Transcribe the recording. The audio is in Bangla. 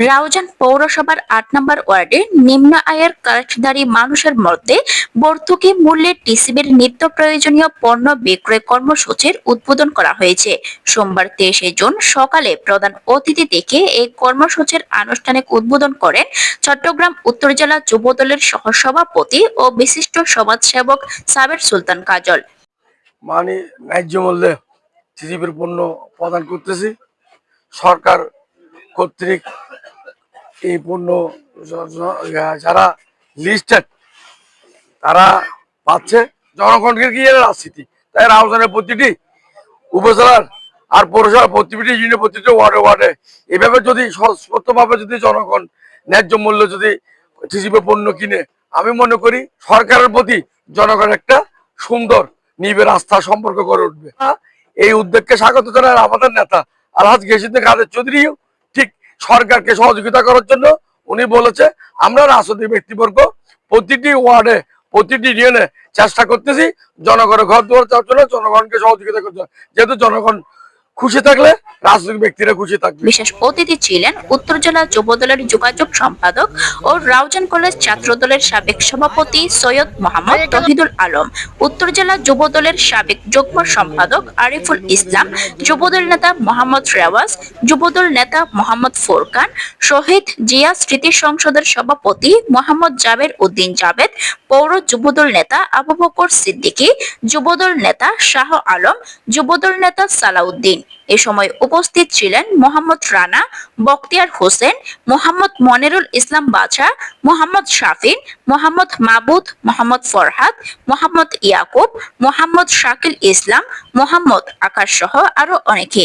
রাউজান পৌরসভার আট নম্বর ওয়ার্ডে নিম্ন আয়ের কার্ডধারী মানুষের মধ্যে ভর্তুকি মূল্যে টিসিবির নিত্য প্রয়োজনীয় পণ্য বিক্রয় কর্মসূচির উদ্বোধন করা হয়েছে। সোমবার তেইশে জুন সকালে প্রধান অতিথি থেকে এই কর্মসূচির আনুষ্ঠানিক উদ্বোধন করেন চট্টগ্রাম উত্তর জেলা যুবদলের সহসভাপতি ও বিশিষ্ট সমাজসেবক সাবের সুলতান কাজল। মানে ন্যায্য মূল্যে সিজিপির পণ্য প্রদান করতেছি। সরকার কর্তৃক এই পণ্য যারা লিস্টেড তারা পাচ্ছে। জনগণকে কি রাজনীতি? তাই রাউজানের প্রতিটি উপজেলার আর পৌরসভার প্রতিটি ইউনিয়নের প্রতিটি ওয়ার্ডে ওয়ার্ডে এভাবে যদি সত্যভাবে যদি জনগণ ন্যায্য মূল্য যদি সিজিপি পণ্য কিনে, আমি মনে করি সরকারের প্রতি জনগণ একটা সুন্দর নিবে রাস্তা সম্পর্ক করে উঠবে। এই উদ্যোগকে স্বাগত জানায় আমাদের নেতা আলহাজ গেসিদ্দিন কাদের চৌধুরীও। সরকারকে সহযোগিতা করার জন্য উনি বলেছে, আমরা রাজনৈতিক ব্যক্তিবর্গ, প্রতিটি ওয়ার্ডে, প্রতিটি ইউনিয়নে চেষ্টা করতেছি জনগণের ঘর দুয়ার চাওয়ার জন্য জনগণকে সহযোগিতা করতে। যেহেতু জনগণ খুশি থাকলে রাজনৈতিক ব্যক্তিরা খুশি থাকবে। বিশেষ অতিথি ছিলেন উত্তর জেলা যুবদলের যোগাযোগ সম্পাদক ও রাউজান কলেজ ছাত্রদলের সাবেক সভাপতি সৈয়দ মোহাম্মদ তহিদুল আলম উত্তর জেলা যুবদলের সাবেক যুগ্ম সম্পাদক আরিফুল ইসলাম যুবদল নেতা মোহাম্মদ রেওয়াজ যুবদল নেতা মোহাম্মদ ফোরকান শহীদ জিয়া স্মৃতি সংসদের সভাপতি মোহাম্মদ জাবের উদ্দিন জাবেদ পৌর যুবদল নেতা আবু বকর সিদ্দিকী যুবদল নেতা শাহ আলম যুবদল নেতা সালাউদ্দিন। এ সময় উপস্থিত ছিলেন মোহাম্মদ রানা বক্তিয়ার হোসেন, মোহাম্মদ মনেরুল ইসলাম বাছা মোহাম্মদ শাফিন, মোহাম্মদ মাবুদ, মোহাম্মদ ফরহাদ, মোহাম্মদ ইয়াকুব, মোহাম্মদ শাকিল ইসলাম, মোহাম্মদ আকাশ সহ আরও অনেকে।